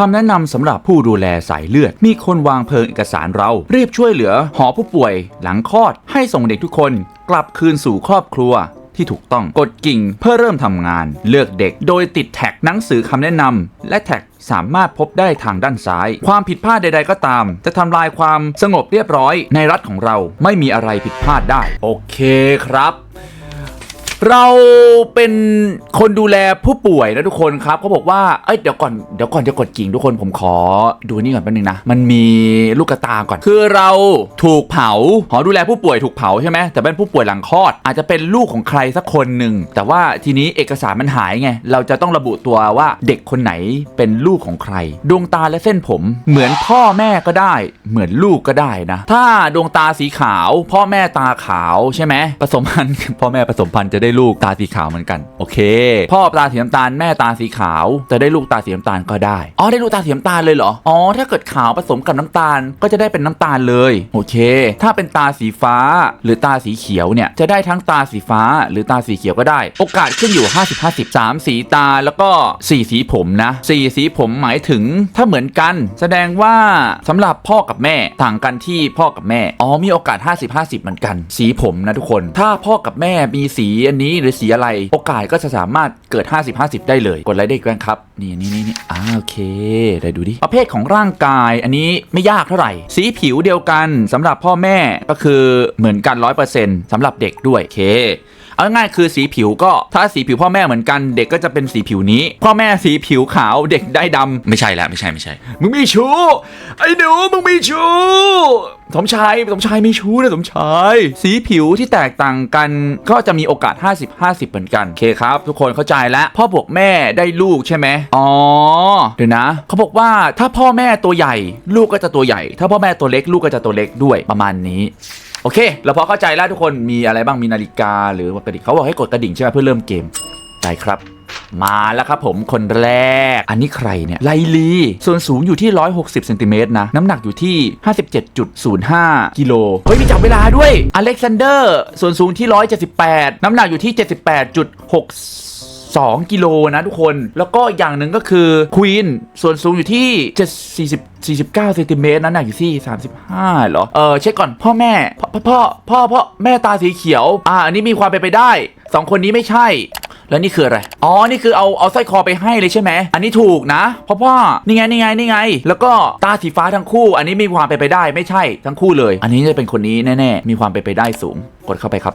คำแนะนำสำหรับผู้ดูแลสายเลือด มีคนวางเพลิงเอกสารเรารีบช่วยเหลือ หอผู้ป่วย หลังคลอด ให้ส่งเด็กทุกคน กลับคืนสู่ครอบครัวที่ถูกต้องกดกิ่งเพื่อเริ่มทำงาน เลือกเด็กโดยติดแท็กหนังสือคำแนะนำและแท็กสามารถพบได้ทางด้านซ้าย ความผิดพลาดใด ๆ ก็ตาม จะทำลายความสงบเรียบร้อยในรัฐของเราไม่มีอะไรผิดพลาดได้ โอเคครับ เราเป็นคนดูแลผู้ป่วยนะทุกคนครับเขาบอกว่าเอ้ยเดี๋ยวก่อนเดี๋ยวก่อนจะกดกิ่งทุกคนผมขอดูนี่ก่อนแป๊บนึงนะมันมีลูกตาก่อน คือเราถูกเผาหอดูแลผู้ป่วยถูกเผาใช่ไหมแต่เป็นผู้ป่วยหลังคลอด อาจจะเป็นลูกของใครสักคนหนึ่งแต่ว่าทีนี้เอกสารมันหายไงเราจะต้องระบุตัวว่าเด็กคนไหนเป็นลูกของใคร ดวงตาและเส้นผม เหมือนพ่อแม่ก็ได้ เหมือนลูกก็ได้นะ ถ้าดวงตาสีขาว พ่อแม่ตาขาวใช่ไหมผสมพันธุ์พ่อแม่ผสมพันธุ์จะได้ลูกตาสีขาวเหมือนกัน โอเค พ่อตาสีน้ำตาลแม่ตาสีขาว จะได้ลูกตาสีน้ำตาลก็ได้ อ๋อได้ลูกตาสีน้ำตาลเลยเหรอ อ๋อถ้าเกิดขาวผสมกับน้ำตาลก็จะได้เป็นน้ำตาลเลย โอเค ถ้าเป็นตาสีฟ้าหรือตาสีเขียวเนี่ยจะได้ทั้งตาสีฟ้าหรือตาสีเขียวก็ได้ โอกาสขึ้นอยู่ 50 50 3สีตาแล้วก็ 4 สีผมนะ 4 สีผมหมายถึงถ้าเหมือนกัน แสดงว่าสำหรับพ่อกับแม่ต่างกันที่พ่อกับแม่ อ๋อมีโอกาส 50 50 เหมือนกัน สีผมนะทุกคน ถ้าพ่อกับแม่มีสีอันนี้หรือสีอะไร โอกาสก็จะสามารถเกิด 50 50 ได้เลยกดไลค์ได้อีกกันครับนี่นี่นี่นี่อ่าโอเคได้ดูดิประเภทของร่างกายอันนี้ไม่ยากเท่าไหร่ สีผิวเดียวกันสำหรับพ่อแม่ก็คือเหมือนกัน 100%สำหรับเด็กด้วยโอเค เอาง่ายๆคือสีผิวก็ถ้าสีผิวพ่อแม่เหมือนกันเด็กก็จะเป็นสีผิวนี้ พ่อแม่สีผิวขาวเด็กได้ดำไม่ใช่แล้วไม่ใช่ไม่ใช่ มึงมีชู้ไอ้หนูมึงมีชู้สมชายสมชายมีชู้นะสมชายสีผิวที่แตกต่างกันก็จะมีโอกาส 50 50 เหมือนกันโอเคครับ ทุกคนเข้าใจแล้วพ่อบวกแม่ได้ลูกใช่ไหมอ๋อเดี๋ยวนะเขาบอกว่าถ้าพ่อแม่ตัวใหญ่ ลูกก็จะตัวใหญ่ ถ้าพ่อแม่ตัวเล็กลูกก็จะตัวเล็กด้วยประมาณนี้ โอเค เราพอเข้าใจแล้วทุกคนมีอะไรบ้างมีนาฬิกาหรือว่ากระดิ่งเขาบอกให้กดกระดิ่งใช่ไหมเพื่อเริ่มเกมได้ครับมาแล้วครับผมคนแรก อันนี้ใครเนี่ย ไลลี ส่วนสูงอยู่ที่ 160เซนติเมตรนะ น้ำหนักอยู่ที่ 57.05 กิโล เฮ้ย มีจับเวลาด้วย อเล็กซานเดอร์ ส่วนสูงที่ 178 น้ำหนักอยู่ที่ 78.6 2 กิโลนะทุกคน แล้วก็อย่างหนึ่งก็คือควีนส่วนสูงอยู่ที่ 7 40 49เซนติเมตรน้ำหนักอยู่ที่ 35เหรอ เออเช็คก่อนพ่อแม่ พ่อพ่อพ่อพ่อแม่ตาสีเขียว อ่าอันนี้มีความเป็นไปได้สองคนนี้ไม่ใช่ แล้วนี่คืออะไร อ๋อ นี่คือเอาเอาสร้อยคอไปให้เลยใช่ไหม อันนี้ถูกนะเพราะว่านี่ไง นี่ไง นี่ไง แล้วก็ตาสีฟ้าทั้งคู่ อันนี้มีความเป็นไปได้ไม่ใช่ทั้งคู่เลย อันนี้จะเป็นคนนี้แน่ๆ มีความเป็นไปได้สูง กดเข้าไปครับ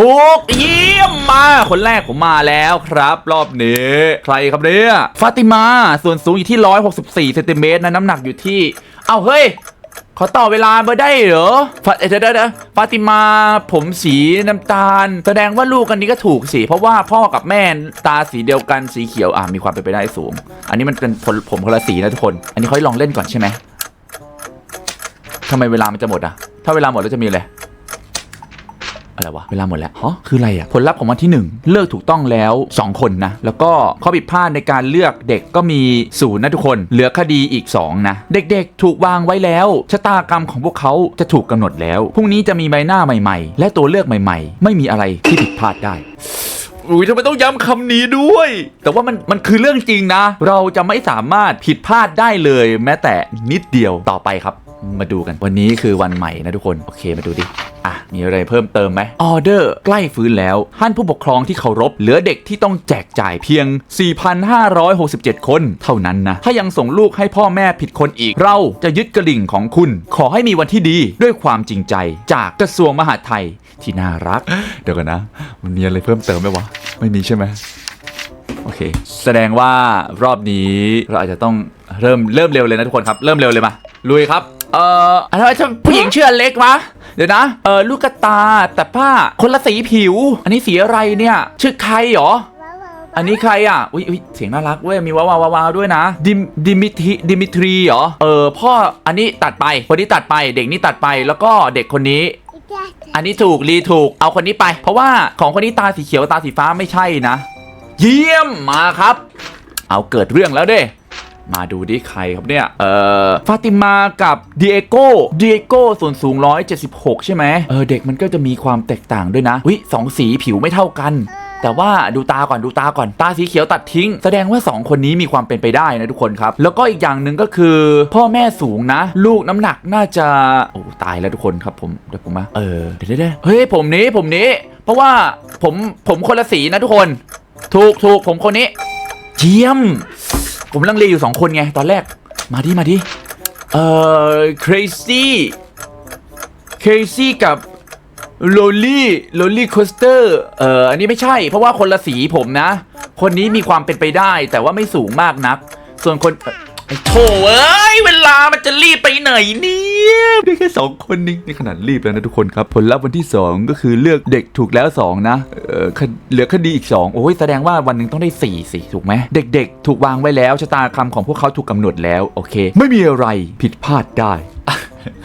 ถูกเยี่ยมมา คนแรกผมมาแล้วครับ รอบนี้ ใครครับเนี่ยฟาติมา ส่วนสูงอยู่ที่ 164เซนติเมตรนะน้ำหนักอยู่ที่ เอ้าเฮ้ย ขอต่อเวลามาได้เหรอฟาเดี๋ยวเดี๋ยวเดี๋ยวฟาติมาผมสีน้ำตาล แสดงว่าลูกกันนี้ก็ถูกสิ เพราะว่าพ่อกับแม่ตาสีเดียวกันสีเขียวอะมีความเป็นไปได้สูง อันนี้มันเป็นผลผมคนละสีนะทุกคน อันนี้เขาลองเล่นก่อนใช่ไหมทำไมเวลามันจะหมดอะ ถ้าเวลาหมดแล้วจะมีอะไร อะไรวะ เวลาหมดแล้วฮะคืออะไรอะผลลัพธ์ของวันที่ 1 เลือกถูกต้องแล้ว 2 คนนะ แล้วก็ข้อผิดพลาดในการเลือกเด็กก็มีศูนย์นะทุกคน เหลือคดีอีก 2 นะ เด็กๆ ถูกวางไว้แล้ว ชะตากรรมของพวกเขาจะถูกกำหนดแล้ว พรุ่งนี้จะมีใบหน้าใหม่ๆ และตัวเลือกใหม่ๆ ไม่มีอะไรที่ผิดพลาดได้อุ้ยทำไมต้องย้ำคำนี้ด้วย แต่ว่ามันมันคือเรื่องจริงนะ เราจะไม่สามารถผิดพลาดได้เลย แม้แต่นิดเดียวต่อไปครับ มาดูกัน วันนี้คือวันใหม่นะทุกคน โอเคมาดูดิ อะ มีอะไรเพิ่มเติมไหมออเดอร์ใกล้ฟื้นแล้วท่านผู้ปกครองที่เคารพ เหลือเด็กที่ต้องแจกจ่ายเพียง 4,567 คนเท่านั้นนะ ถ้ายังส่งลูกให้พ่อแม่ผิดคนอีก เราจะยึดกระลิ่งของคุณ ขอให้มีวันที่ดีด้วยความจริงใจ จากกระทรวงมหาดไทยที่น่ารัก เดี๋ยวกันนะ มันมีอะไรเพิ่มเติมไหมวะ ไม่มีใช่ไหมโอเค แสดงว่ารอบนี้เราอาจจะต้องเริ่มเริ่มเร็วเลยนะทุกคนครับ เริ่มเร็วเลยมา ลุยครับ เอ่ออะไรวะผู้หญิงชื่ออเล็กวะเดี๋ยวนะ เออลูกกระตาแต่ผ้าคนละสีผิว อันนี้สีอะไรเนี่ย ชื่อใครเหรอ อันนี้ใครอะ อุ้ยอุ้ยเสียงน่ารักเว้ย มีว้าวว้าวว้าวด้วยนะ ดิมดิมิทรีดิมิทรีเหรอ เออพ่อ อันนี้ตัดไป คนนี้ตัดไป เด็กนี่ตัดไป แล้วก็เด็กคนนี้ อันนี้ถูก รีถูก เอาคนนี้ไป เพราะว่าของคนนี้ตาสีเขียวตาสีฟ้าไม่ใช่นะ เยี่ยม มาครับ เอาเกิดเรื่องแล้วเด้ มาดูดิใครครับเนี่ย เอ่อ ฟาติมากับดิเอโก้ดิเอโก้ส่วนสูง 176 ใช่ไหมเออ เด็กมันก็จะมีความแตกต่างด้วยนะวิสองสีผิวไม่เท่ากันแต่ว่าดูตาก่อนดูตาก่อนตาสีเขียวตัดทิ้ง แสดงว่า 2 คนนี้มีความเป็นไปได้นะทุกคนครับ แล้วก็อีกอย่างหนึ่งก็คือ พ่อแม่สูงนะ ลูกน้ำหนักน่าจะโอ้ตายแล้วทุกคนครับผมเดี๋ยวผมมาเออเดี๋ยวเดี๋ยวเดี๋ยวเฮ้ยผมนี้ผมนี้ เพราะว่าผมผมคนละสีนะทุกคน ถูกถูกผมคนนี้เยี่ยม ผมลังเลอยู่สองคนไง ตอนแรกมาดิมาดิเอ่อ crazy crazy กับโลลี่โลลี่โคสเตอร์เอ่ออันนี้ไม่ใช่ เพราะว่าคนละสีผมนะ คนนี้มีความเป็นไปได้ แต่ว่าไม่สูงมากนัก ส่วนคน ไอ้โถเอ้ยเวลามันจะรีบไปไหนเนี่ยได้แค่สองคนนี่นี่ขนาดรีบแล้วนะทุกคนครับ ผลลัพธ์วันที่ 2 ก็คือเลือกเด็กถูกแล้ว 2 นะเออคดเหลือคดีอีก 2 โอ้ยแสดงว่าวันหนึ่งต้องได้4สิถูกไหมเด็กๆ ถูกวางไว้แล้วชะตากรรมของพวกเขาถูกกำหนดแล้วโอเค ไม่มีอะไรผิดพลาดได้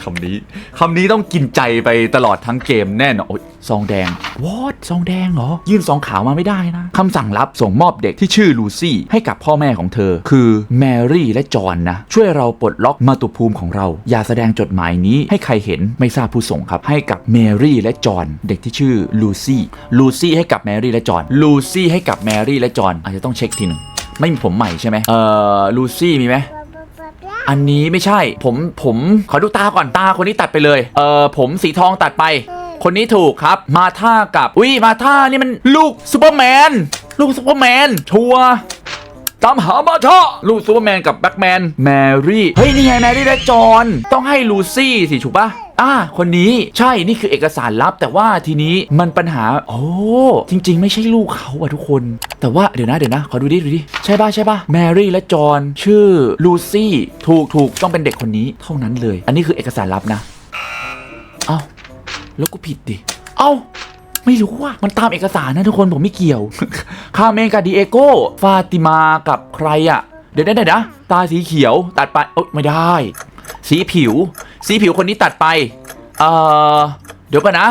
คำนี้คำนี้ต้องกินใจไปตลอดทั้งเกมแน่นอนโอ๊ยซองแดงวอดซองแดงเหรอ ยื่นซองขาวมาไม่ได้นะคำสั่งลับส่งมอบเด็กที่ชื่อลูซี่ ให้กับพ่อแม่ของเธอ คือแมรี่และจอห์นนะ ช่วยเราปลดล็อกมาตุภูมิของเรา อย่าแสดงจดหมายนี้ให้ใครเห็นไม่ทราบผู้ส่งครับ ให้กับแมรี่และจอห์นเด็กที่ชื่อลูซี่ลูซี่ให้กับแมรี่และจอห์นลูซี่ให้กับแมรี่และจอห์นอาจจะต้องเช็คทีหนึ่งไม่มีผมใหม่ใช่ไหมเอ่อลูซี่มีไหม อันนี้ไม่ใช่ผมผมขอดูตาก่อนตาคนนี้ตัดไปเลย เออผมสีทองตัดไป คนนี้ถูกครับ มาท่ากับอุ้ยมาท่านี่มันลูกซูเปอร์แมนลูกซูเปอร์แมนชัวร์ ตามหามาท่าลูกซูเปอร์แมนกับแบ็กแมนแมรี่ เฮ้ย นี่ไงแมรี่และจอห์นต้องให้ลูซี่สิถูกปะอ่าคนนี้ใช่นี่คือเอกสารลับ แต่ว่าทีนี้มันปัญหา โอ้ จริง ๆ ไม่ใช่ลูกเขาอะทุกคน แต่ว่าเดี๋ยวนะเดี๋ยวนะ ขอดูดิดูดิ ใช่ป่ะใช่ป่ะแมรี่และจอห์นชื่อลูซี่ถูกถูกต้องเป็นเด็กคนนี้เท่านั้นเลย อันนี้คือเอกสารลับนะ เอ้าแล้วกูผิดดิ เอ้า ไม่รู้ว่ามันตามเอกสารนะทุกคนผมไม่เกี่ยว คาเมกับดีเอโก้ฟาติมากับใครอะเดี๋ยวเดี๋ยวเดี๋ยวนะตาสีเขียวตัดไปเอ้ยไม่ได้ สีผิว สีผิวคนนี้ตัดไป เอ่อ เดี๋ยวก่อนนะ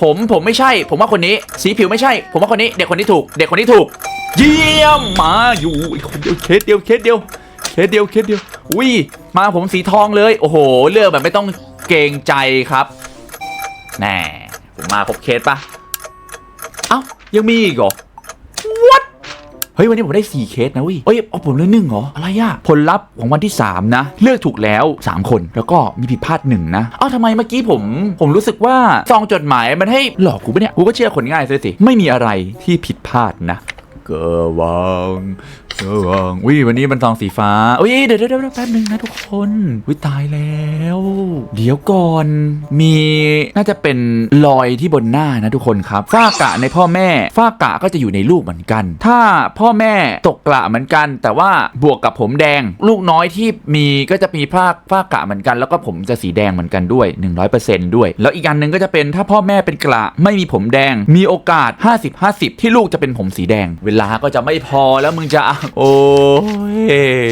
ผมผมไม่ใช่ ผมว่าคนนี้ สีผิวไม่ใช่ ผมว่าคนนี้ เด็กคนนี้ถูก เด็กคนนี้ถูก เยี่ยมมาอยู่อีกคนเดียวเคสเดียวเคสเดียวเคสเดียวเคสเดียวอุ้ยมาผมสีทองเลย โอ้โห เลือกแบบไม่ต้องเกรงใจครับแน่ ผมมาครบเคสปะเอ้ายังมีอีกเหรอ what เฮ้ยวันนี้ผมได้ 4 เคสนะเวิเอ้ยเอาผมเลยหนึ่งเหรอ อะไรอะผลลัพธ์ของวันที่ 3 นะ เลือกถูกแล้ว 3 คนแล้วก็มีผิดพลาดหนึ่งนะ เอ้าทำไมเมื่อกี้ผม ผมรู้สึกว่าซองจดหมายมันให้หลอกกูปะเนี่ย กูก็เชื่อคนง่ายซะสิ ไม่มีอะไรที่ผิดพลาดนะเกวังเกวังวิวันนี้มันซองสีฟ้าอุ้ยเดี๋ยวเดี๋ยวแป๊บนึงนะทุกคนวิตายแล้ว เดี๋ยวก่อนมีน่าจะเป็นรอยที่บนหน้านะทุกคนครับฝ้ากะในพ่อแม่ฝ้ากะก็จะอยู่ในลูกเหมือนกัน ถ้าพ่อแม่ตกกระเหมือนกัน แต่ว่าบวกกับผมแดง ลูกน้อยที่มีก็จะมีฝ้าฝ้ากะเหมือนกัน แล้วก็ผมจะสีแดงเหมือนกันด้วย 100%ด้วย แล้วอีกอันหนึ่งก็จะเป็นถ้าพ่อแม่เป็นกระไม่มีผมแดง มีโอกาส 50-50 ที่ลูกจะเป็นผมสีแดงเวลาก็จะไม่พอแล้วมึงจะโอ้ย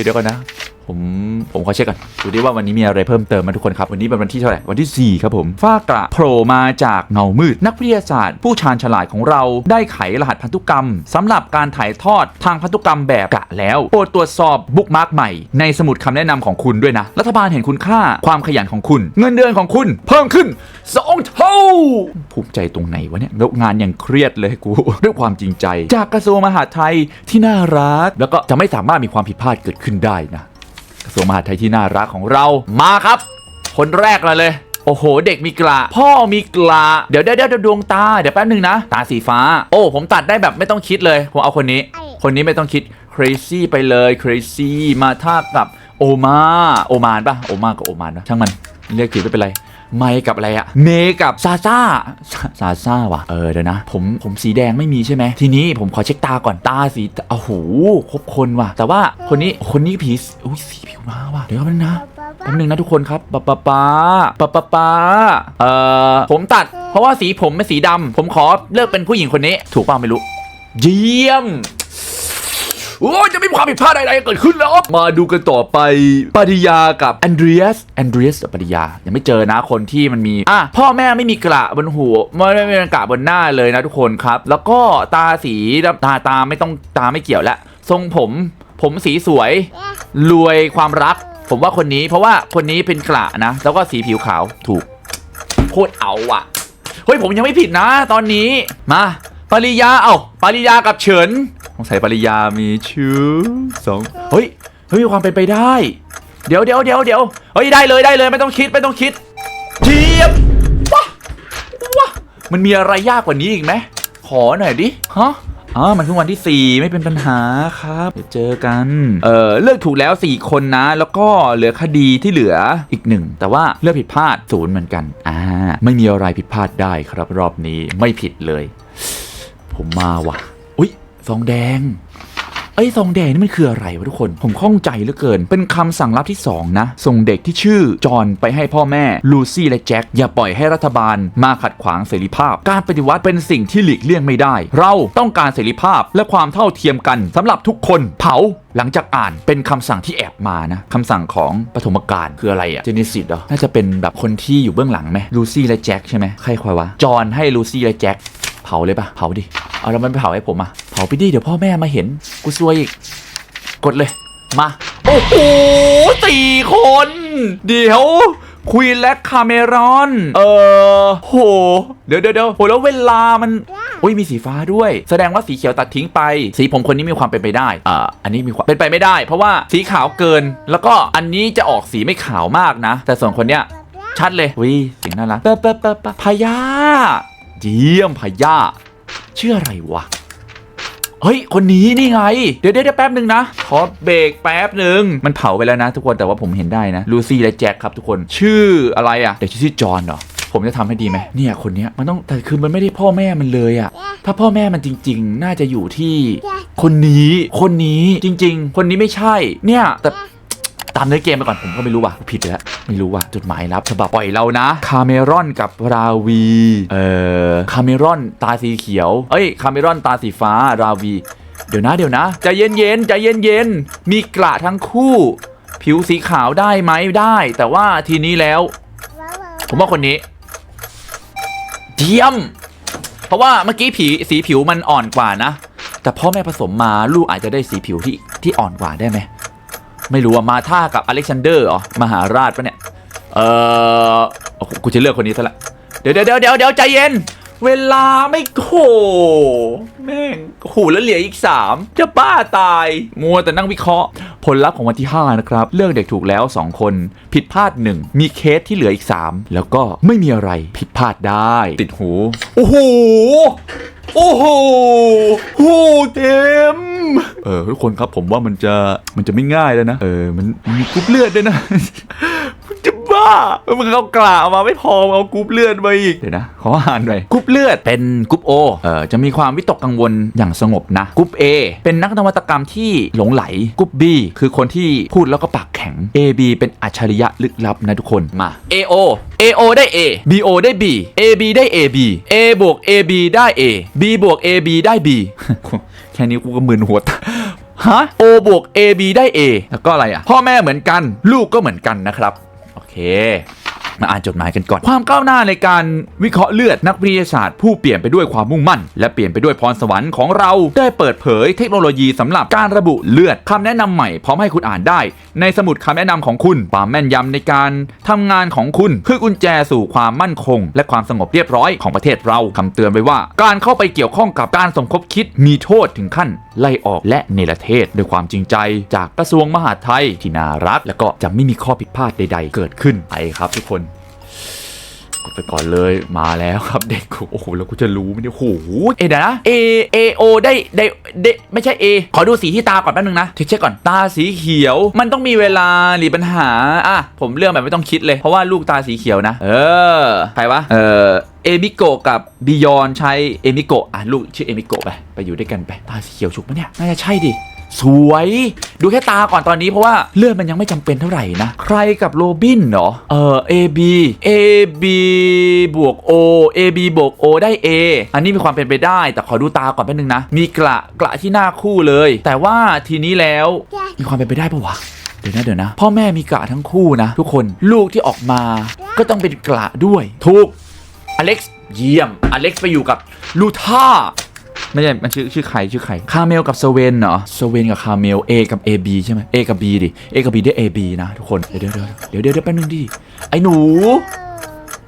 เดี๋ยวก่อนนะ ผมผมขอเช็คก่อนดูดิว่าวันนี้มีอะไรเพิ่มเติมมาทุกคนครับ วันนี้เป็นวันที่เท่าไหร่ วันที่ 4 ครับผมฝ้ากระโผล่มาจากเงามืด นักวิทยาศาสตร์ ผู้ชาญฉลาดของเราได้ไขรหัสพันธุกรรมสำหรับการถ่ายทอดทางพันธุกรรมแบบกะแล้ว โปรดตรวจสอบบุ๊กมาร์กใหม่ ในสมุดคำแนะนำของคุณด้วยนะ รัฐบาลเห็นคุณค่าความขยันของคุณ เงินเดือนของคุณ เพิ่มขึ้นสองเท ภูมิใจตรงไหนวะเนี่ยแล้วงานยังเครียดเลยกู ด้วยความจริงใจ จากกระทรวงมหาดไทยที่น่ารัก แล้วก็จะไม่สามารถมีความผิดพลาดเกิดขึ้นได้นะกระทรวงมหาดไทยที่น่ารักของเรามาครับ คนแรกเลยเลยโอ้โห เด็กมีกระพ่อมีกระเดี๋ยวเดี๋ยวเดี๋ยวดวงตา เดี๋ยวแป๊บนึงนะ ตาสีฟ้า โอ้ ผมตัดได้แบบไม่ต้องคิดเลย ผมเอาคนนี้ คนนี้ไม่ต้องคิด crazy ไปเลย crazy มาท่ากับโอมา โอมานปะโอมากับโอมานปะช่างมัน เรียกผิดไม่เป็นไร ไมค์กับอะไรอะเมย์กับซาซ่าซาซาซ่าว่ะเออเดี๋ยวนะ ผมผมสีแดงไม่มีใช่ไหมทีนี้ผมขอเช็คตาก่อนตาสีโอ้โหครบคนว่ะ แต่ว่าคนนี้คนนี้ผีสอุ้ยสีผิวมาว่ะเดี๋ยวแป๊บนึงนะแป๊บนึงนะทุกคนครับปะปะปาปะปะปาเอ่อผมตัด เพราะว่าสีผมเป็นสีดำผมขอเลือกเป็นผู้หญิงคนนี้ ถูกเปล่าไม่รู้ เยี่ยม โอ้ยจะไม่มีความผิดพลาดใดๆเกิดขึ้นแล้ว มาดูกันต่อไปปริยากับแอนเดรียสแอนเดรียสกับปริยา ยังไม่เจอนะคนที่มันมีอะพ่อแม่ไม่มีกระบนหัวไม่ไม่มีกระบนหน้าเลยนะทุกคนครับ แล้วก็ตาสีตาตาไม่ต้องตาไม่เกี่ยวล้วทรงผมผมสีสวย รวยความรัก ผมว่าคนนี้เพราะว่าคนนี้เป็นกระนะ แล้วก็สีผิวขาวถูกโคตรเอาอะเฮ้ยผมยังไม่ผิดนะ ตอนนี้มาปริยาเอ้าปริยากับเฉิน งสัยปริยามีชื่อสองเฮ้ยเฮ้ยมีความเป็นไปได้ เดี๋ยวเดี๋ยวเดี๋ยวเดี๋ยวเฮ้ยได้เลยได้เลยไม่ต้องคิดไม่ต้องคิดเทียบว้าว้ามันมีอะไรยากกว่านี้อีกไหมขอหน่อยดิฮะอ๋อ มันเพิ่งวันที่ 4 ไม่เป็นปัญหาครับ เดี๋ยวเจอกัน เออเลือกถูกแล้ว 4 คนนะ แล้วก็เหลือคดีที่เหลืออีกหนึ่ง แต่ว่าเลือกผิดพลาดศูนย์เหมือนกัน อ่า ไม่มีอะไรผิดพลาดได้ครับรอบนี้ไม่ผิดเลย ผมมาว่ะอุ๊ย ซองแดงไอ้ซองแดงนี่มันคืออะไรวะทุกคน ผมข้องใจเหลือเกิน เป็นคำสั่งลับที่ 2 นะ ส่งเด็กที่ชื่อ จอห์นไปให้พ่อแม่ ลูซี่และแจ็ค อย่าปล่อยให้รัฐบาลมาขัดขวางเสรีภาพ การปฏิวัติเป็นสิ่งที่หลีกเลี่ยงไม่ได้ เราต้องการเสรีภาพและความเท่าเทียมกันสำหรับทุกคนเผาหลังจากอ่านเป็นคำสั่งที่แอบมานะคำสั่งของปฐมกาลคืออะไรอะเจเนซิสเหรอน่าจะเป็นแบบคนที่อยู่เบื้องหลังไหมลูซี่และแจ็คใช่ไหมใครควายวะจอห์นให้ลูซี่และแจ็ค เผาเลยปะเผาดิ เอาแล้วมันไม่เผาให้ผมอะเผาไปดิเดี๋ยวพ่อแม่มาเห็น กูซวยอีก กดเลย มา โอ้โหสี่คน เดี๋ยวควีนและคาเมรอน เออโหเดี๋ยวเดี๋ยวเดี๋ยวโหแล้วเวลามัน อุ้ยมีสีฟ้าด้วย แสดงว่าสีเขียวตัดทิ้งไป สีผมคนนี้มีความเป็นไปได้ อ่า อันนี้มีความเป็นไปไม่ได้ เพราะว่าสีขาวเกิน แล้วก็อันนี้จะออกสีไม่ขาวมากนะ แต่ส่วนคนเนี้ยชัดเลยวิเสียงน่ารักเป๊ะเป๊ะเป๊ะเป๊ะพญา เยี่ยมพญาชื่ออะไรวะ เฮ้ย คนนี้นี่ไงเดี๋ยวเดี๋ยวเดี๋ยวแป๊บหนึ่งนะขอเบรกแป๊บหนึ่งมันเผาไปแล้วนะทุกคนแต่ว่าผมเห็นได้นะลูซี่และแจ็คครับทุกคนชื่ออะไรอะ่ะเดี๋ยวชื่อจอห์นเหรอผมจะทำให้ดีไหมเนี่ยคนเนี้ยมันต้องแต่คือมันไม่ได้พ่อแม่มันเลยอะ่ะถ้าพ่อแม่มันจริง ๆ น่าจะอยู่ที่ คนนี้คนนี้จริง ๆ คนนี้ไม่ใช่ เนี่ยแต่ ตามเนื้อเกมไปก่อนผมก็ไม่รู้ว่ะผิดแล้วไม่รู้ว่ะจดหมายลับฉบับปล่อยเรานะคาเมรอนกับราวีเอ่อคาเมรอนตาสีเขียวเอ้ยคาเมรอนตาสีฟ้าราวีเดี๋ยวนะเดี๋ยวนะใจเย็นเย็นๆใจเย็นเย็นๆมีกระทั้งคู่ ผิวสีขาวได้ไหมได้ แต่ว่าทีนี้แล้ว ผมว่าคนนี้เยี่ยม เพราะว่าเมื่อกี้ผีสีผิวมันอ่อนกว่านะ แต่พ่อแม่ผสมมาลูกอาจจะได้สีผิวที่ที่อ่อนกว่าได้ไหม ไม่รู้ว่ามาท่ากับอเล็กซานเดอร์เหรอมหาราชปะเนี่ย เออกูจะเลือกคนนี้ซะละ เดี๋ยวเดี๋ยวเดี๋ยวเดี๋ยวใจเย็น เวลาไม่โหแม่งโหแล้วเหลืออีก 3 จะบ้าตาย มัวแต่นั่งวิเคราะห์ ผลลัพธ์ของวันที่ 5 นะครับเลือกเด็กถูกแล้ว 2 คน ผิดพลาด 1 มีเคสที่เหลืออีก 3 แล้วก็ไม่มีอะไรผิดพลาดได้ ติดหู โอ้โห โอ้โหโอ้โหเต็ม เออทุกคนครับผมว่ามันจะมันจะไม่ง่ายแล้วนะ เออมันมันมีกรุ๊ปเลือดด้วยนะ มันจะบ้ามันเอากล่าวมาไม่พอเอากรุ๊ปเลือดมาอีก เดี๋ยวนะ ขออ่านหน่อยกรุ๊ปเลือดเป็นกรุ๊ปโอเออจะมีความวิตกกังวลอย่างสงบนะกรุ๊ป A เป็นนักนวัตกรรมที่หลงไหลกรุ๊ป B คือคนที่พูดแล้วก็ปากแข็ง AB เป็นอัจฉริยะลึกลับนะทุกคนมา AO AO ได้ A BO ได้ B AB ได้ AB A บวก AB ได้ A B บวก AB ได้ B แค่นี้กูก็มึนหัวตาฮะ O บวก AB ได้ A แล้วก็อะไรอะ พ่อแม่เหมือนกัน ลูกก็เหมือนกันนะครับ โอเค มาอ่านจดหมายกันก่อน ความก้าวหน้าในการวิเคราะห์เลือดนักวิทยาศาสตร์ ผู้เปลี่ยนไปด้วยความมุ่งมั่น และเปลี่ยนไปด้วยพรสวรรค์ของเราได้เปิดเผยเทคโนโลยีสำหรับการระบุเลือดคำแนะนำใหม่พร้อมให้คุณอ่านได้ ในสมุดคำแนะนำของคุณความแม่นยำในการทำงานของคุณคือกุญแจสู่ความมั่นคง และความสงบเรียบร้อยของประเทศเราคำเตือนไว้ว่า การเข้าไปเกี่ยวข้องกับการสมคบคิดมีโทษถึงขั้นไล่ออกและเนรเทศด้วยความจริงใจ จากกระทรวงมหาดไทยที่น่ารัก และก็จะไม่มีข้อผิดพลาดใด ๆ เกิดขึ้นไปครับทุกคน กดไปก่อนเลยมาแล้วครับเด็กกูโอ้โหแล้วกูจะรู้ไหมเนี่ยโอ้โหเอเดี๋ยวนะ A A O ได้ได้ได้ไม่ใช่ A ขอดูสีที่ตาก่อนแป๊บนึงนะเช็คก่อนตาสีเขียว มันต้องมีเวลาหรือปัญหาอะผมเลือกแบบไม่ต้องคิดเลยเพราะว่าลูกตาสีเขียวนะ เออใครวะเออเอมิโกะกับบิยอนใช้เอมิโกะอะลูกชื่อเอมิโกะไปไปอยู่ด้วยกันไปตาสีเขียวฉุกปะเนี่ยน่าจะใช่ดิ สวย ดูแค่ตาก่อนตอนนี้เพราะว่าเลือดมันยังไม่จำเป็นเท่าไหร่นะ ใครกับโรบินเหรอ เออ A B A B บวก O A B บวก O ได้ A อันนี้มีความเป็นไปได้ แต่ขอดูตาก่อนแป๊บนึงนะ มีกระกระที่หน้าคู่เลย แต่ว่าทีนี้แล้วมีความเป็นไปได้ปะวะเดี๋ยวนะเดี๋ยวนะ พ่อแม่มีกระทั้งคู่นะ ทุกคนลูกที่ออกมา ก็ต้องเป็นกระด้วย ถูกอเล็กซ์เยี่ยมอเล็กซ์ไปอยู่กับลูท่า ไม่ใช่มันชื่อชื่อใครชื่อใครคาเมลกับสเวนเหรอสเวนกับคาเมล A กับ AB ใช่ไหม A กับ B ดิ A กับ B ได้ AB นะทุกคน เดี๋ยวเดี๋ยวเดี๋ยวเดี๋ยวเดี๋ยวแป๊บนึงดิ ไอ้หนู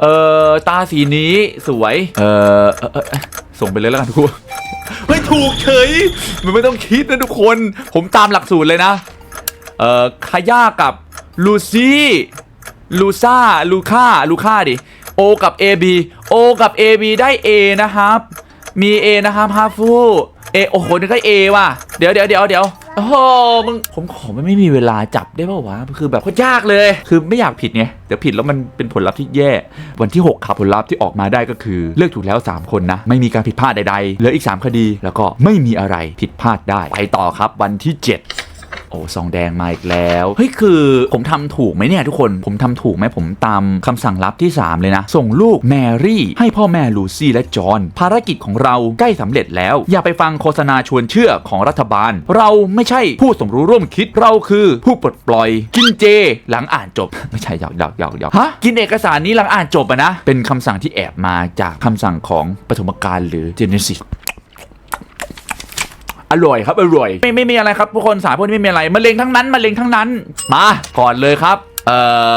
เอ่อ ตาสีนี้สวย เอ่อส่งไปเลยแล้วกันทุกคนเฮ้ยถูกเฉย มันไม่ต้องคิดนะทุกคน ผมตามหลักสูตรเลยนะ เอ่อคาย่ากับลูซี่ลูซ่าลูค่าลูค่าดิ O กับ AB O กับ AB ได้ A นะครับ มี A นะครับฮาฟูเอโอ้โหนี่ก็ A ว่ะเดี๋ยวเดี๋ยวเดี๋ยวเดี๋ยวโอ้โหมึงผมขอไม่ไม่มีเวลาจับได้ป่าวะคือแบบโคตรยากเลย คือไม่อยากผิดไงเดี๋ยวผิดแล้วมันเป็นผลลัพธ์ที่แย่ วันที่ 6 ครับผลลัพธ์ที่ออกมาได้ก็คือ เลือกถูกแล้ว 3 คนนะ ไม่มีการผิดพลาดใดๆเหลืออีก 3 คดี แล้วก็ไม่มีอะไรผิดพลาดได้ไปต่อครับวันที่ 7 อ้ซองแดงมาอีกแล้วเฮ้ยคือผมทำถูกไหมเนี่ยทุกคนผมทำถูกไหมผมตามคำสั่งลับที่ 3 เลยนะ ส่งลูกแมรี่ ให้พ่อแม่ลูซี่และจอห์นภารกิจของเราใกล้สำเร็จแล้ว อย่าไปฟังโฆษณาชวนเชื่อของรัฐบาล เราไม่ใช่ผู้สมรู้ร่วมคิดเราคือผู้ปลดปล่อย กินเจ หลังอ่านจบ ไม่ใช่หยอกหยอกหยอกหยอกฮะกินเอกสารนี้หลังอ่านจบอะนะ เป็นคำสั่งที่แอบมาจากคำสั่งของปฐมกาลหรือเจเนซิส อร่อยครับอร่อย ไม่ไม่มีอะไรครับทุกคนสายพวกนี้ไม่มีอะไรมะเร็งทั้งนั้นมะเร็งทั้งนั้น มาก่อนเลยครับ เอ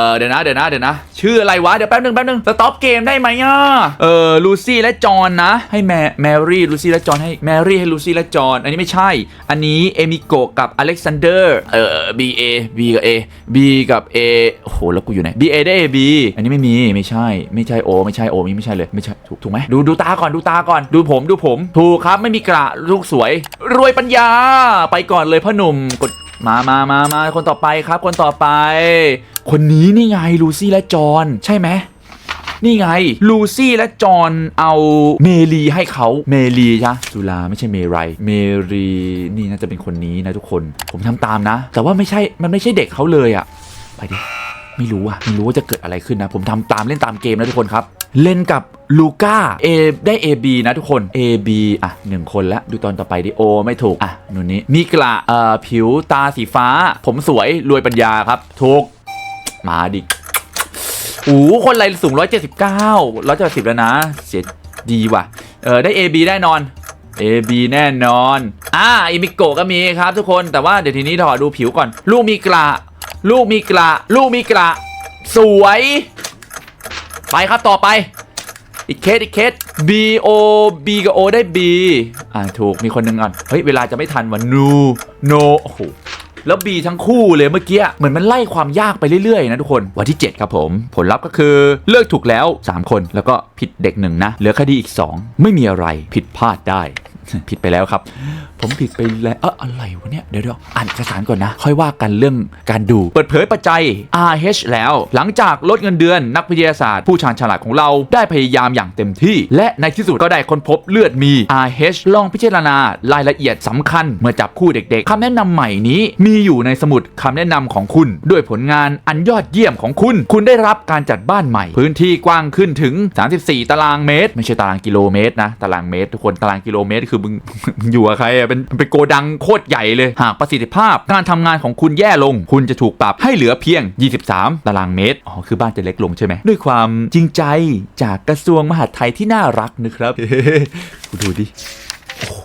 อเดี๋ยวนะเดี๋ยวนะเดี๋ยวนะ ชื่ออะไรวะ เดี๋ยวแป๊บหนึงแป๊บหนึงสต็อปเกมได้ไหมอะเออลูซี่และจอห์นนะ ให้แมแมรี่ลูซี่และจอห์นให้แมรี่ให้ลูซี่และจอห์นอันนี้ไม่ใช่ อันนี้เอมิโกะกับอเล็กซานเดอร์เออ B A B กับ A B กับ A โอ้โหแล้วกูอยู่ไหน B A ได้ A B อันนี้ไม่มีไม่ใช่ ไม่ใช่ O ไม่ใช่ O มีไม่ใช่เลยไม่ใช่ถูกถูกไหมดูดูตาก่อนดูตาก่อนดูผมดูผม ถูกครับไม่มีกระลูกสวย รวยปัญญา ไปก่อนเลยพ่อหนุ่มกด มามามามาคนต่อไปครับ คนต่อไป คนนี้นี่ไงลูซี่และจอห์นใช่ไหมนี่ไง ลูซี่และจอห์นเอาเมลีให้เขาเมลีใช่จุลาไม่ใช่เมไรเมรีนี่น่าจะเป็นคนนี้นะทุกคน ผมทำตามนะ แต่ว่าไม่ใช่มันไม่ใช่เด็กเขาเลยอะไปดิ ไม่รู้อะไม่รู้ว่าจะเกิดอะไรขึ้นนะ ผมทำตามเล่นตามเกมนะทุกคนครับ เล่นกับลูก้า A ได้ AB นะทุกคน AB อะหนึ่งคนละดูตอนต่อไปดิโอไม่ถูก อะนู่นนี้มีกระเอ่อผิวตาสีฟ้า ผมสวยรวยปัญญาครับถูกมาดิโอ้คนไรสูง 179 170 แล้วนะ เสียดีว่ะ เออได้ AB แน่นอน AB แน่นอน อ่าอิมิโกะก็มีครับทุกคนแต่ว่าเดี๋ยวทีนี้ถอดูผิวก่อน ลูกมีกระ ลูกมีกระ ลูกมีกระ สวย ไปครับต่อไป อีกเคสอีกเคส B O B กับ O ได้ B อ่าถูกมีคนหนึ่งก่อน เฮ้ย เวลาจะไม่ทันว่ะ no no โอ้โหแล้ว B ทั้งคู่เลยเมื่อกี้เหมือนมันไล่ความยากไปเรื่อยๆ นะทุกคนวันที่ 7 ครับผม ผลลัพธ์ก็คือเลือกถูกแล้ว 3 คนแล้วก็ผิดเด็กหนึ่งนะ เหลือคดีอีก 2 ไม่มีอะไรผิดพลาดได้ ผิดไปแล้วครับผมผิดไปแล้วเอออะไรวะเนี่ย เดี๋ยวเดี๋ยวอ่านเอกสารก่อนนะ ค่อยว่ากันเรื่องการดู เปิดเผยปัจจัย RH แล้ว หลังจากลดเงินเดือนนักวิทยาศาสตร์ ผู้ชาญฉลาดของเราได้พยายามอย่างเต็มที่ และในที่สุดก็ได้ค้นพบเลือดมี RH ลองพิจารณารายละเอียดสำคัญ เมื่อจับคู่เด็กๆคำแนะนำใหม่นี้มีอยู่ในสมุดคำแนะนำของคุณ ด้วยผลงานอันยอดเยี่ยมของคุณ คุณได้รับการจัดบ้านใหม่ พื้นที่กว้างขึ้นถึง 34 ตารางเมตร ไม่ใช่ตารางกิโลเมตรนะตารางเมตร ทุกคนตารางกิโลเมตร คือมึงมึงอยู่กับใครอะเป็นเป็นโกดังโคตรใหญ่เลย หากประสิทธิภาพการทำงานของคุณแย่ลง คุณจะถูกปรับให้เหลือเพียง 23 ตารางเมตร อ๋อ คือบ้านจะเล็กลงใช่ไหม ด้วยความจริงใจจากกระทรวงมหาดไทยที่น่ารักนะครับ ดูดิ โอ้โห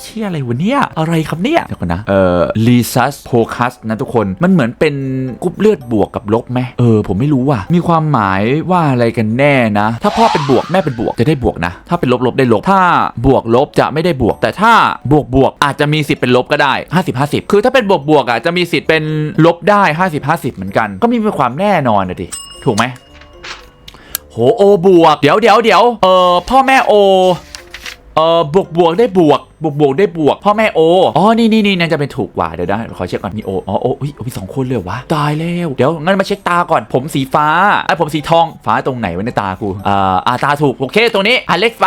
เชี่ยอะไรวะเนี่ย อะไรครับเนี่ย เดี๋ยวก่อนนะ เอ่อลีซัสโพคัสนะทุกคน มันเหมือนเป็นกรุ๊ปเลือดบวกกับลบไหมเออ ผมไม่รู้ว่ะ มีความหมายว่าอะไรกันแน่นะ ถ้าพ่อเป็นบวกแม่เป็นบวกจะได้บวกนะ ถ้าเป็นลบลบได้ลบ ถ้าบวกลบจะไม่ได้บวก แต่ถ้าบวกบวกอาจจะมีสิทธิ์เป็นลบก็ได้ 50 50 คือถ้าเป็นบวกบวกอะจะมีสิทธิ์เป็นลบได้ 50 50 เหมือนกัน ก็มีความแน่นอนนะดิ ถูกไหมโหโอบวก เดี๋ยวเดี๋ยวเดี๋ยวเออพ่อแม่โอ เออบวกบวกได้บวก บวกบวกได้บวก พ่อแม่โอ อ๋อ นี่นี่นี่น่าจะเป็นถูกกว่า เดี๋ยวนะขอเช็คก่อน มีโอ อ๋อ โออุ้ยมีสองคนเลยวะ ตายแล้ว เดี๋ยว งั้นมาเช็คตาก่อน ผมสีฟ้า ไอ้ผมสีทอง ฟ้าตรงไหนวะในตากูอ่าอ่าตาถูก โอเค ตรงนี้อเล็กไป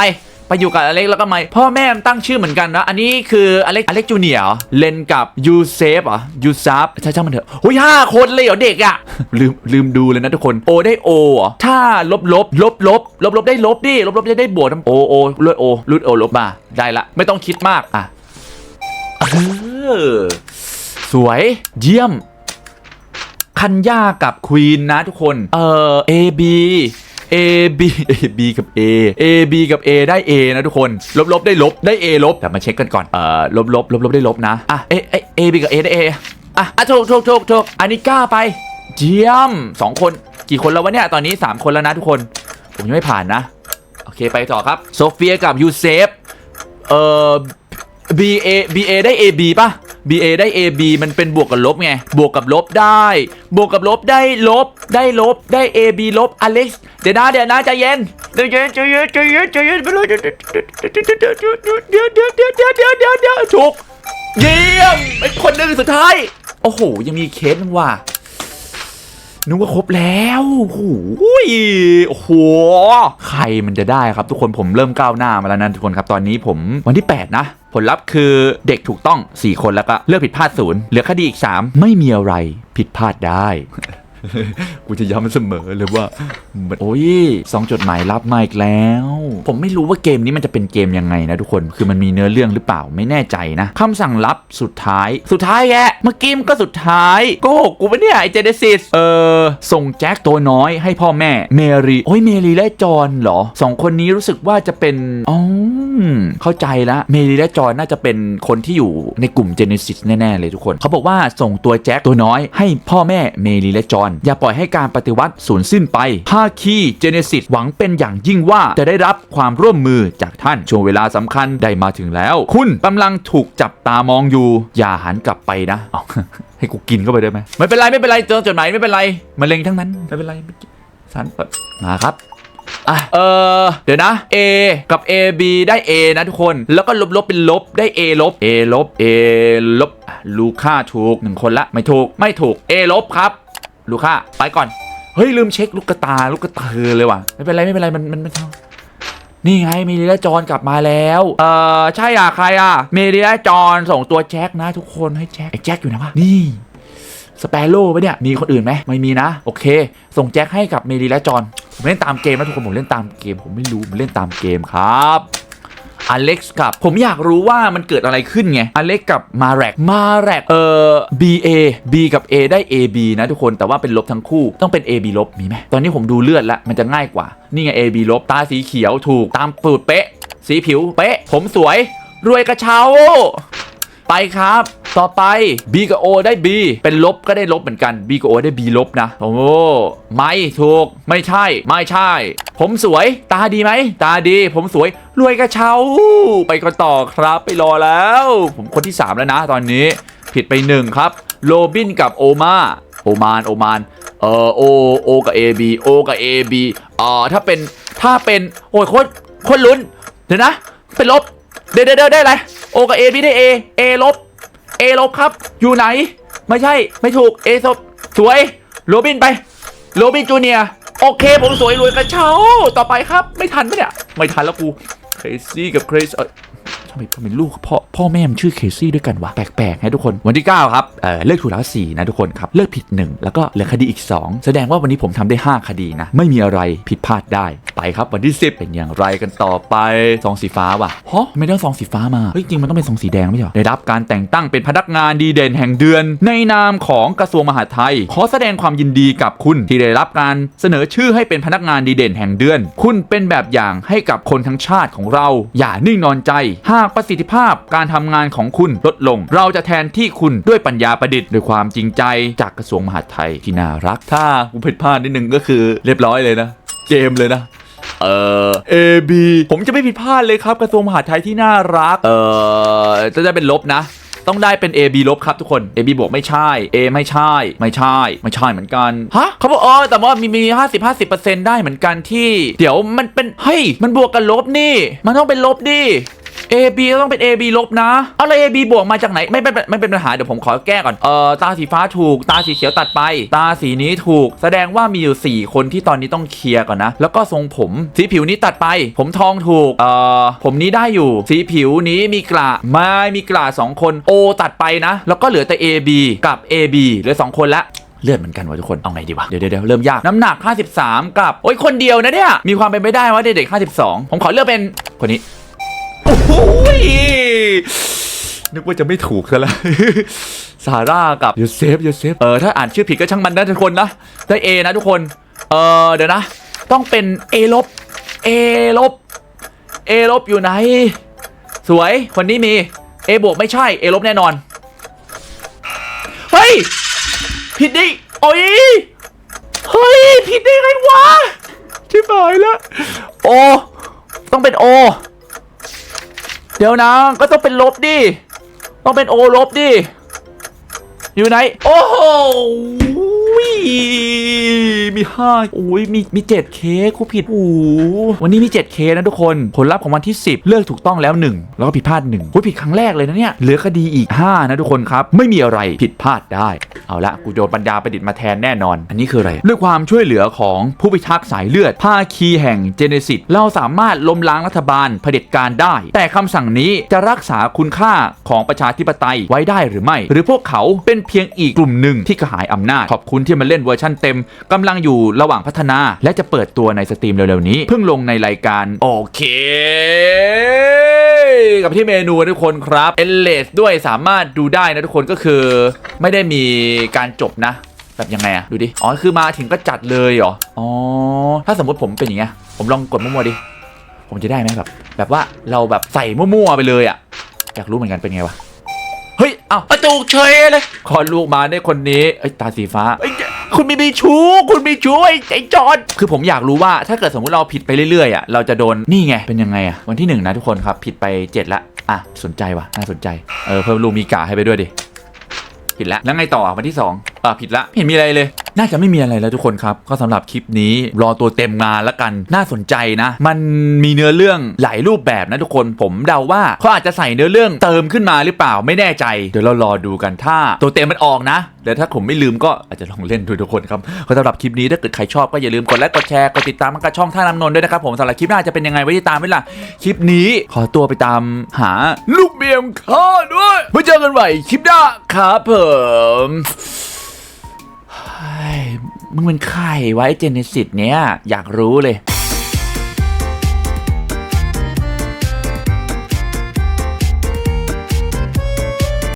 ไปอยู่กับอเล็กแล้วก็ไม่พ่อแม่มันตั้งชื่อเหมือนกันนะอันนี้คืออเล็กอเล็กจูเนียร์เลนกับยูเซฟเหรอยูซับใช่ช่างมันเถอะโอ้ยห้าคนเลยเหรอเด็กอะลืมลืมดูเลยนะทุกคนโอได้โอเหรอถ้าลบลบลบลบลบลบได้ลบดิลบลบจะได้บวกนะโอโอเลือดโอลุดโอลบมาได้ละ ไม่ต้องคิดมากอะเออสวยเยี่ยม คันย่ากับควีนนะทุกคน เอ่อ A B A B A B กับ A A B กับ A ได้ A นะทุกคน ลบลบได้ลบได้ A ลบแต่มาเช็คกันก่อนเอ่อลบลบลบลบได้ลบนะอะ A A A B กับ A ได้ A อะอะถูกถูกถูกถูกอันนี้กล้าไปเยี่ยมสองคนกี่คนแล้ววะเนี่ยตอนนี้ 3 คนแล้วนะทุกคน ผมยังไม่ผ่านนะ โอเคไปต่อครับ โซเฟียกับยูเซฟเอ่อ B A B A ได้ A B ป่ะ B A ได้ A B มันเป็นบวกกับลบไง บวกกับลบได้ บวกกับลบได้ลบ ได้ลบ ได้ A B ลบอเล็กซ์เดี๋ยวนะเดี๋ยวนะใจเย็นใจเย็นใจเย็นใจเย็นใจเย็นไปเลยเดี๋ยวเดี๋ยวเดี๋ยวเดี๋ยวเดี๋ยวเดี๋ยวเดี๋ยวเดี๋ยวเดี๋ยวเดี๋ยวถูกเยี่ยมเป็นคนหนึ่งสุดท้าย โอ้โห ยังมีเคสนึงว่ะนึกว่าครบแล้วโอ้โหโอ้โห ใครมันจะได้ครับทุกคนผมเริ่มก้าวหน้ามาแล้วนะทุกคนครับตอนนี้ผมวันที่ 8 นะ ผลลัพธ์คือเด็กถูกต้อง 4 คนแล้วก็เลือกผิดพลาดศูนย์เหลือคดีอีก 3 ไม่มีอะไรผิดพลาดได้ กูจะย้ำเสมอเลยว่าโอ้ยสองจดหมายรับมาอีกแล้ว ผมไม่รู้ว่าเกมนี้มันจะเป็นเกมยังไงนะทุกคนคือมันมีเนื้อเรื่องหรือเปล่าไม่แน่ใจนะคำสั่งลับสุดท้ายสุดท้ายแกเมื่อกี้มันก็สุดท้ายโกหกกูปะเนี่ยไอเจเนซิสเออส่งแจ็คตัวน้อยให้พ่อแม่เมรีโอ้ยเมรีและจอห์นเหรอสองคนนี้รู้สึกว่าจะเป็นอ๋อเข้าใจละเมรีและจอห์นน่าจะเป็นคนที่อยู่ในกลุ่มเจเนซิสแน่ๆเลยทุกคนเขาบอกว่าส่งตัวแจ็คตัวน้อยให้พ่อแม่เมรีและจอห์นอย่าปล่อยให้การปฏิวัติสูญสิ้นไปภาคีเจเนซิสหวังเป็นอย่างยิ่งว่าจะได้รับความร่วมมือจากท่านช่วงเวลาสำคัญได้มาถึงแล้ว คุณกำลังถูกจับตามองอยู่ อย่าหันกลับไปนะให้กูกินเข้าไปได้ไหมไม่เป็นไรไม่เป็นไรเจอจดหมายไม่เป็นไรมะเร็งทั้งนั้นไม่เป็นไรไม่สารเปิดมาครับอะเออเดี๋ยวนะ A กับ A B ได้ A นะทุกคน แล้วก็ลบลบเป็นลบได้ A ลบ A ลบ A ลบลูค่าถูกหนึ่งคนละ ไม่ถูกไม่ถูก A ลบครับ ลูค่าไปก่อน เฮ้ย ลืมเช็คลูกกระตาลูกกระตาเลยว่ะ ไม่เป็นไรไม่เป็นไรมันมันมันนี่ไงเมริและจอนกลับมาแล้ว เออใช่อะใครอะ เมริและจอนส่งตัวแจ็คนะ ทุกคนให้แจ็คไอ้แจ็คอยู่นะวะนี่สเปโร่ปะเนี่ย มีคนอื่นไหมไม่มีนะ โอเค ส่งแจ็คให้กับเมรีและจอนผมเล่นตามเกมนะทุกคนผมเล่นตามเกม ผมไม่รู้ผมเล่นตามเกมครับอเล็กซ์กับ ผมอยากรู้ว่ามันเกิดอะไรขึ้นไงอเล็กกับมาแรกมาแรกเออ B A B กับ A ได้ A B นะทุกคนแต่ว่าเป็นลบทั้งคู่ต้องเป็น A B ลบมีไหมตอนนี้ผมดูเลือดแล้วมันจะง่ายกว่า นี่ไง A B ลบตาสีเขียวถูกตามปูดเป๊ะ สีผิวเป๊ะ ผมสวย รวยกระเช้า ไปครับ ต่อไป B กับ O ได้ B เป็นลบก็ได้ลบเหมือนกัน B กับ O ได้ B ลบนะ โอ้ไม่ถูกไม่ใช่ ไม่ใช่ ผมสวยตาดีไหม ตาดี ผมสวยรวยกระเช้า ไปกันต่อครับไปรอแล้ว ผมคนที่ 3 แล้วนะ ตอนนี้ ผิดไป1ครับโรบินกับโอมาโอมานโอมานเอ่อ O O กับ A B O กับ A B อ่าถ้าเป็นถ้าเป็นโอ้ยโคตรโคตรลุ้นเดี๋ยวนะ เป็นลบเดี๋ยวเดี๋ยวได้อะไรโอกับ A พี่ได้ A A ลบ A ลบครับอยู่ไหน ไม่ใช่ไม่ถูก A ศพสวยโรบินไปโรบินจูเนียโอเค ผมสวยรวยกระเช้า ต่อไปครับ ไม่ทันปะเนี่ย ไม่ทันแล้วกูเคซี่กับเครซ ทำไมทำไมลูกพ่อพ่อแม่มันชื่อเคซี่ด้วยกันวะแปลกๆให้ทุกคนวันที่ 9 ครับเออเลือกถูกแล้ว4นะทุกคนครับ เลือกผิด 1 แล้วก็เหลือคดีอีก 2 แสดงว่าวันนี้ผมทำได้ 5 คดีนะ ไม่มีอะไรผิดพลาดได้ไปครับวันที่ 10 เป็นอย่างไรกันต่อไปซองสีฟ้าว่ะฮะไม่ได้ซองสีฟ้ามาเฮ้ยจริงมันต้องเป็นซองสีแดงไม่ใช่หรอได้รับการแต่งตั้งเป็นพนักงานดีเด่นแห่งเดือน ในนามของกระทรวงมหาดไทย ขอแสดงความยินดีกับคุณที่ได้รับการเสนอชื่อให้เป็นพนักงานดีเด่นแห่งเดือน คุณเป็นแบบอย่างให้กับคนทั้งชาติของเรา อย่านิ่งนอนใจหากประสิทธิภาพการทำงานของคุณลดลง เราจะแทนที่คุณด้วยปัญญาประดิษฐ์ด้วยความจริงใจจากกระทรวงมหาดไทยที่น่ารัก ถ้ากูผิดพลาดนิดนึงก็คือเรียบร้อยเลยนะ เกมเลยนะเอ่อ A B ผมจะไม่ผิดพลาดเลยครับกระทรวงมหาดไทยที่น่ารัก เอ่อจะได้เป็นลบนะ ต้องได้เป็น A B ลบครับทุกคน A B บวกไม่ใช่ A ไม่ใช่ ไม่ใช่ ไม่ใช่เหมือนกันฮะเขาบอกเออแต่ว่ามีมีห้าสิบห้าสิบเปอร์เซ็นต์ได้เหมือนกันที่ เดี๋ยวมันเป็นเฮ้ยมันบวกกันลบนี่ มันต้องเป็นลบดิ A B ก็ต้องเป็น A B ลบนะเอาแล้ว A B บวกมาจากไหนไม่เป็นไม่เป็นปัญหาเดี๋ยวผมขอแก้ก่อนเอ่อตาสีฟ้าถูก ตาสีเขียวตัดไป ตาสีนี้ถูก แสดงว่ามีอยู่ 4 คนที่ตอนนี้ต้องเคลียร์ก่อนนะ แล้วก็ทรงผมสีผิวนี้ตัดไป ผมทองถูกเอ่อผมนี้ได้อยู่ สีผิวนี้มีกระไม่มีกระสองคน O ตัดไปนะ แล้วก็เหลือแต่ A B กับ A B เหลือสองคนละเลือดเหมือนกันวะทุกคน เอาไงดีวะ เดี๋ยวเดี๋ยวเริ่มยาก น้ำหนัก 53 กับ โอ้ยคนเดียวนะเนี่ย มีความเป็นไปได้ว่าเด็กๆ52 ผมขอเลือกเป็นคนนี้ ยนึกว่าจะไม่ถูกซะแล้วซาร่ากับยูเซฟยูเซฟเออถ้าอ่านชื่อผิดก็ช่างมันนะทุกคนนะได้ A นะทุกคนเออเดี๋ยวนะ ต้องเป็น A ลบ A ลบ A ลบอยู่ไหน สวยคนนี้มี A บวกไม่ใช่ A ลบแน่นอน เฮ้ย ผิดดิโอ้ยเฮ้ย ผิดได้ไงวะชิบหายแล้วโอ ต้องเป็นโอ เดี๋ยวนะก็ต้องเป็นลบดิ ต้องเป็นโอลบดิ อยู่ไหน โอ้โห มีห้าโอ้ยมีมีเจ็ดเคสคูผิดโอ้วันนี้มี7เคสนะทุกคน ผลลัพธ์ของวันที่ 10 เลือกถูกต้องแล้ว 1 แล้วก็ผิดพลาด1คูผิดครั้งแรกเลยนะเนี่ย เหลือคดีอีก 5 นะทุกคนครับ ไม่มีอะไรผิดพลาดได้ เอาละกูโดนปัญญาประดิษฐ์มาแทนแน่นอน อันนี้คืออะไร ด้วยความช่วยเหลือของผู้พิทักษ์สายเลือดภาคีแห่งเจเนซิสเราสามารถล้มล้างรัฐบาลเผด็จการได้ แต่คำสั่งนี้จะรักษาคุณค่าของประชาธิปไตยไว้ได้หรือไม่ หรือพวกเขาเป็นเพียงอีกกลุ่มหนึ่งที่กระหายอำนาจขอบคุณที่มาเล่นเวอร์ชั่นเต็มกำลังอยู่ระหว่างพัฒนา และจะเปิดตัวในสตรีมเร็วๆนี้ เพิ่งลงในรายการโอเคกับที่เมนูทุกคนครับเอเลสด้วยสามารถดูได้นะทุกคนก็คือไม่ได้มีการจบนะแบบยังไงอะดูดิ อ๋อ คือมาถึงก็จัดเลยเหรอ อ๋อ ถ้าสมมติผมเป็นอย่างเงี้ย ผมลองกดมั่วๆดิ ผมจะได้ไหมแบบ แบบว่าเราแบบใส่มั่วๆไปเลยอะอยากรู้เหมือนกันเป็นไงวะ เฮ้ยเอ้าประตูเฉยเลยคลอดลูกมาได้คนนี้เอ้ยตาสีฟ้าเอ้ยคุณมีมีชู้ คุณมีชู้ไอ้ไอ้จอนคือผมอยากรู้ว่าถ้าเกิดสมมุติเราผิดไปเรื่อยๆอะเราจะโดนนี่ไงเป็นยังไงอะวันที่หนึ่งนะทุกคนครับผิดไปเจ็ดละอะสนใจว่ะน่าสนใจเออเพิ่มลูกมีกาให้ไปด้วยดิผิดแล้วแล้วไงต่ออะวันที่2อ่าผิดละเห็นมีอะไรเลย น่าจะไม่มีอะไรแล้วทุกคนครับ ก็สำหรับคลิปนี้รอตัวเต็มงาละกันน่าสนใจนะ มันมีเนื้อเรื่องหลายรูปแบบนะทุกคนผมเดาว่าเขาอาจจะใส่เนื้อเรื่องเติมขึ้นมาหรือเปล่าไม่แน่ใจ เดี๋ยวเรารอดูกันถ้าตัวเต็มมันออกนะเดี๋ยวถ้าผมไม่ลืมก็อาจจะลองเล่นดูทุกคนครับก็สำหรับคลิปนี้ถ้าเกิดใครชอบก็อย่าลืมกดไลค์กดแชร์กดติดตามมันกับช่องท่าน้ำนนท์ด้วยนะครับผมสำหรับคลิปหน้าจะเป็นยังไงไว้ติดตามไว้ล่ะคลิปนี้ขอตัวไปตามหาลูกเมียมข้าด้วยไว้เจอกันใหม่คลิปหน้าครับผม มึงเป็นใครไวะไอ้เจเนซิสเนี้ยอยากรู้เลย